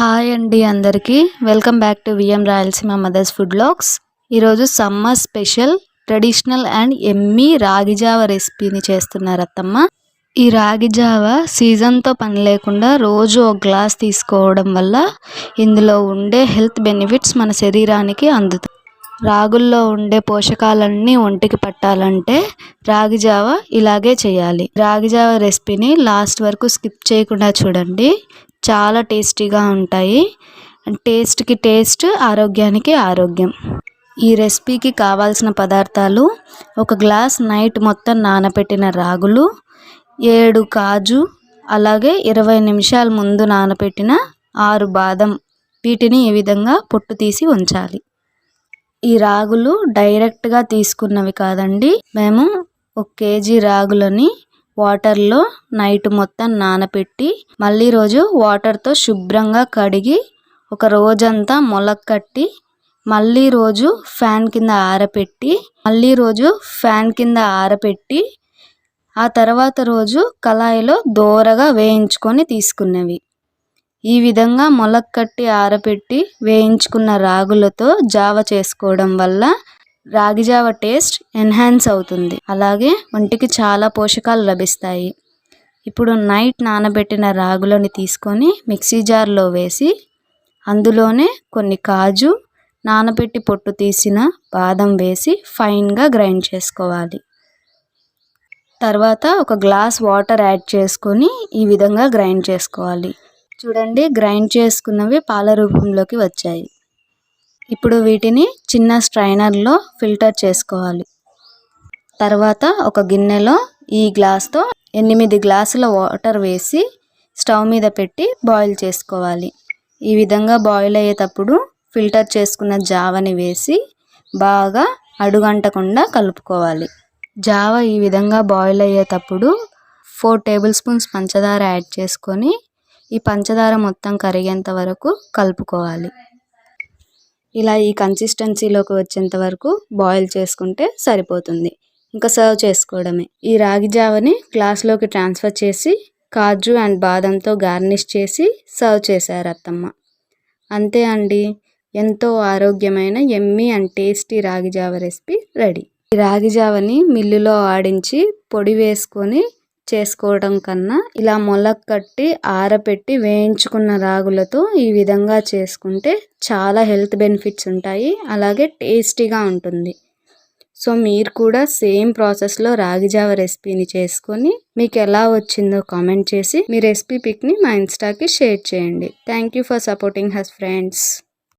Hi అండి అందరికీ. Welcome back to VM Rayalaseema mother's food blogs ఈరోజు సమ్మర్ స్పెషల్ ట్రెడిషనల్ అండ్ ఎమ్మీ రాగి జావ రెసిపీని చేస్తున్నారు అత్తమ్మ. ఈ రాగి జావ సీజన్తో పని లేకుండా రోజు ఒక గ్లాస్ తీసుకోవడం వల్ల ఇందులో ఉండే హెల్త్ బెనిఫిట్స్ మన శరీరానికి అందుతాయి. రాగుల్లో ఉండే పోషకాలన్నీ ఒంటికి పట్టాలంటే రాగి జావ ఇలాగే చేయాలి. రాగి జావ రెసిపీని లాస్ట్ వరకు స్కిప్ చేయకుండా చూడండి. చాలా టేస్టీగా ఉంటాయి. టేస్ట్కి టేస్ట్ ఆరోగ్యానికి ఆరోగ్యం. ఈ రెసిపీకి కావాల్సిన పదార్థాలు ఒక గ్లాస్ నైట్ మొత్తం నానబెట్టిన రాగులు ఏడు కాజు అలాగే ఇరవై నిమిషాల ముందు నానబెట్టిన ఆరు బాదం. వీటిని ఈ విధంగా పొట్టు తీసి ఉంచాలి. ఈ రాగులు డైరెక్ట్గా తీసుకున్నవి కాదండి. మేము ఒక కేజీ రాగులని వాటర్లో నైట్ మొత్తం నానపెట్టి మళ్ళీ రోజు వాటర్తో శుభ్రంగా కడిగి ఒక రోజంతా మొలకట్టి మళ్ళీ రోజు ఫ్యాన్ కింద ఆరపెట్టి మళ్ళీ రోజు ఫ్యాన్ కింద ఆరపెట్టి ఆ తర్వాత రోజు కళాయిలో దోరగా వేయించుకొని తీసుకున్నవి. ఈ విధంగా మొలక్కట్టి ఆరబెట్టి వేయించుకున్న రాగులతో జావ చేసుకోవడం వల్ల రాగి జావ టేస్ట్ ఎన్హాన్స్ అవుతుంది. అలాగే ఒంటికి చాలా పోషకాలు లభిస్తాయి. ఇప్పుడు నైట్ నానబెట్టిన రాగులని తీసుకొని మిక్సీ జార్లో వేసి అందులోనే కొన్ని కాజు నానబెట్టి పొట్టు తీసిన బాదం వేసి ఫైన్గా గ్రైండ్ చేసుకోవాలి. తర్వాత ఒక గ్లాస్ వాటర్ యాడ్ చేసుకొని ఈ విధంగా గ్రైండ్ చేసుకోవాలి. చూడండి గ్రైండ్ చేసుకున్నవి పాల రూపంలోకి వచ్చాయి. ఇప్పుడు వీటిని చిన్న స్ట్రైనర్లో ఫిల్టర్ చేసుకోవాలి. తర్వాత ఒక గిన్నెలో ఈ గ్లాస్తో ఎనిమిది గ్లాసుల వాటర్ వేసి స్టవ్ మీద పెట్టి బాయిల్ చేసుకోవాలి. ఈ విధంగా బాయిల్ అయ్యేటప్పుడు ఫిల్టర్ చేసుకున్న జావని వేసి బాగా అడుగంటకుండా కలుపుకోవాలి. జావ ఈ విధంగా బాయిల్ అయ్యేటప్పుడు ఫోర్ టేబుల్ స్పూన్స్ పంచదార యాడ్ చేసుకొని ఈ పంచదార మొత్తం కరిగేంత వరకు కలుపుకోవాలి. ఇలా ఈ కన్సిస్టెన్సీలోకి వచ్చేంత వరకు బాయిల్ చేసుకుంటే సరిపోతుంది. ఇంకా సర్వ్ చేసుకోవడమే. ఈ రాగి జావని గ్లాస్లోకి ట్రాన్స్ఫర్ చేసి కాజు అండ్ బాదంతో గార్నిష్ చేసి సర్వ్ చేశారు అత్తమ్మ. అంతే అండి. ఎంతో ఆరోగ్యమైన ఎమ్మీ అండ్ టేస్టీ రాగి జావ రెసిపీ రెడీ. ఈ రాగి జావని మిల్లులో ఆడించి పొడి వేసుకొని చేసుకోవడం కన్నా ఇలా మొలకట్టి ఆరపెట్టి వేయించుకున్న రాగులతో ఈ విధంగా చేసుకుంటే చాలా హెల్త్ బెనిఫిట్స్ ఉంటాయి. అలాగే టేస్టీగా ఉంటుంది. సో మీరు కూడా సేమ్ ప్రాసెస్లో రాగిజావ రెసిపీని చేసుకొని మీకు ఎలా వచ్చిందో కామెంట్ చేసి మీ రెసిపీ పిక్ని మా ఇన్స్టాకి షేర్ చేయండి. Thank you for supporting us friends.